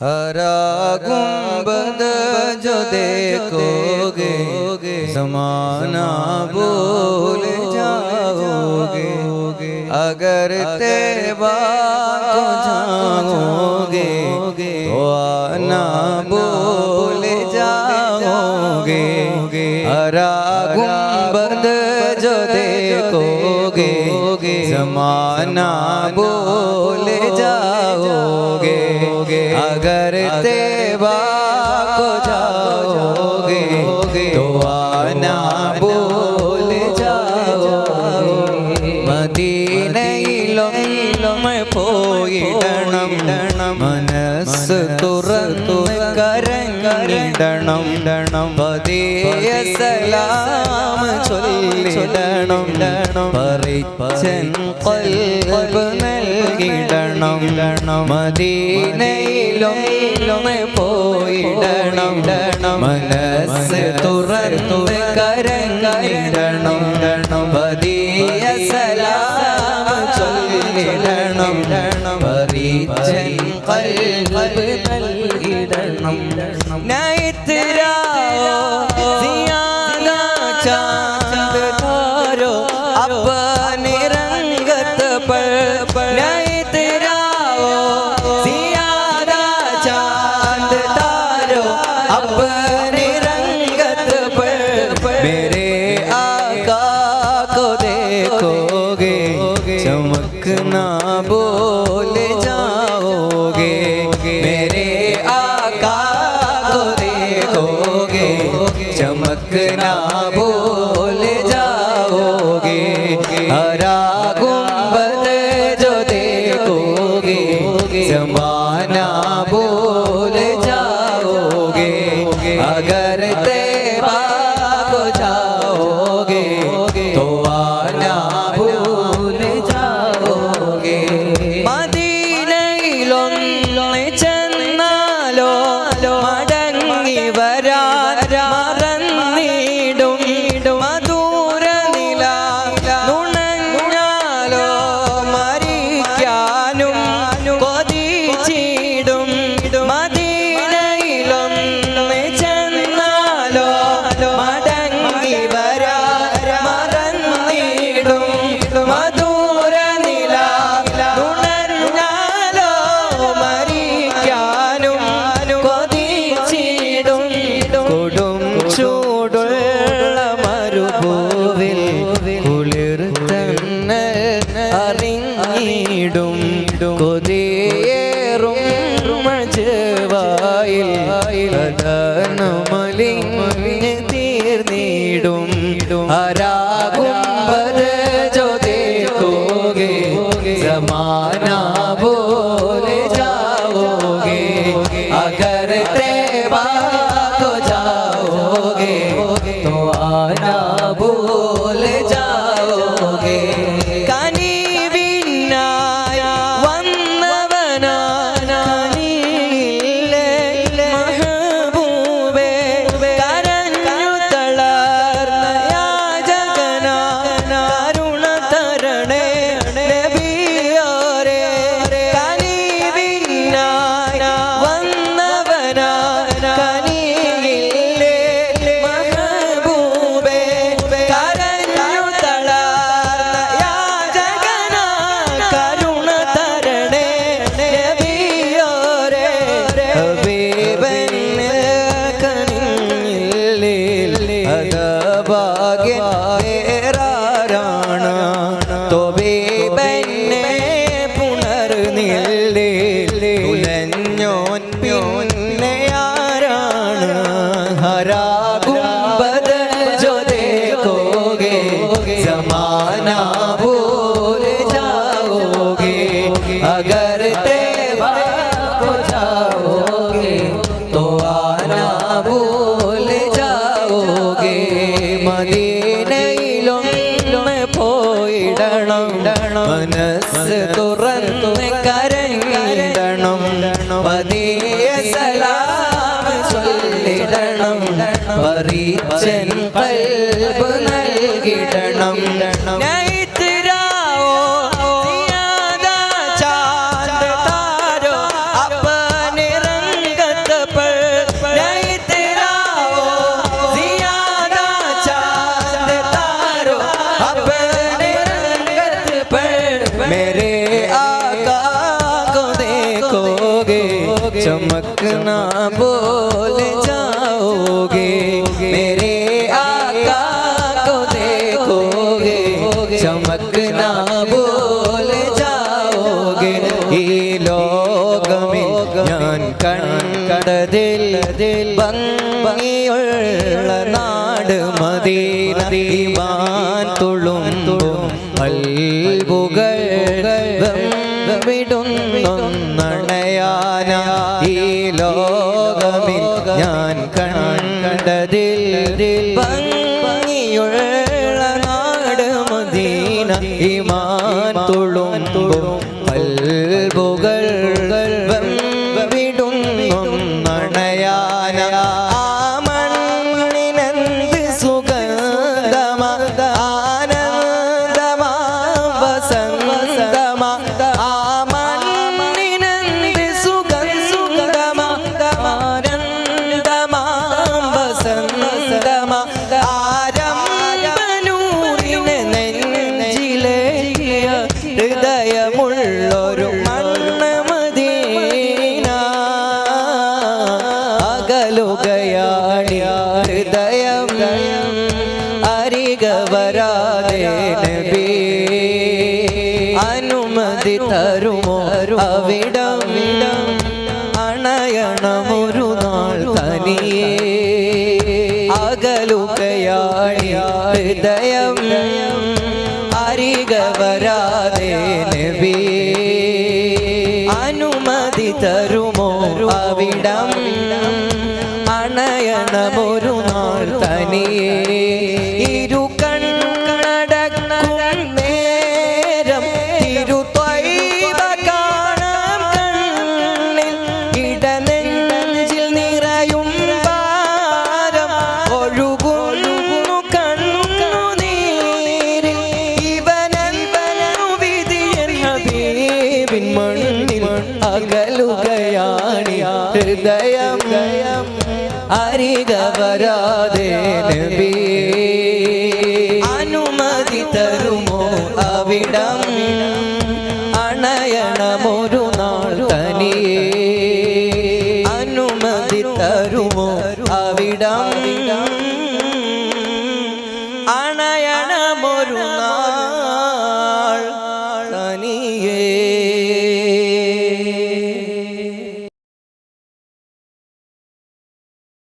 हरा गुंबद जो देखोगे समाना भूल जाओगे, अगर तेबा जाओगे तो आना भूल जाओगे। हरा गुंबद जो देखोगे भूल अगर तेवा को जाओगे तो आना तो भूल जाओगे। डनम पोयिडणं तुर കരങ്ങളിടണം പതിയ സലാം ചൊല്ലിടണം. പറിച്ചൻ കൽബ് നൽകിടണം. മദീനയിലൊന്നും പോയിടണം. മനസ്സ് തുറന്നു കരങ്ങളിടണം. പതിയ സലാം ചൊല്ലിടണം. പറിച്ചൻ കൽബ് നൽകിടണം മജവായിൽ മലിഞ്ഞ് തീർന്നിടും ആരാകുമ്പത് जो देखोगे जमाना भूल जाओगे अगर तेबा को जाओगे तो आना भूल ചൊല്ലിടണം പറിച്ചൻ നൽകിടണം ഭംഗിയുള്ള നാട് മദീന തുളും അൽബുകൾ ഈ ലോകമിൽ ഞാൻ കണ്ടതിൽ ഭംഗിയുള്ള ഹൃദയം അരിക വരാതെ നബി. അനുമതി തരുമോ? അവിടം അണയണമൊരു നാൾ തനിയേ. അകലുകയാണി ഹൃദയം അരിക വരാതെ നബി. അനുമതി തരുമോ? അണയണമൊരു നാൾ തനിയേ വരാതെ നബി. അനുമതി തരുമോ അവിടം? അണയണമൊരു നാൾ തനിയെ. അനുമതി തരുമോ അവിടം? അണയണമൊരു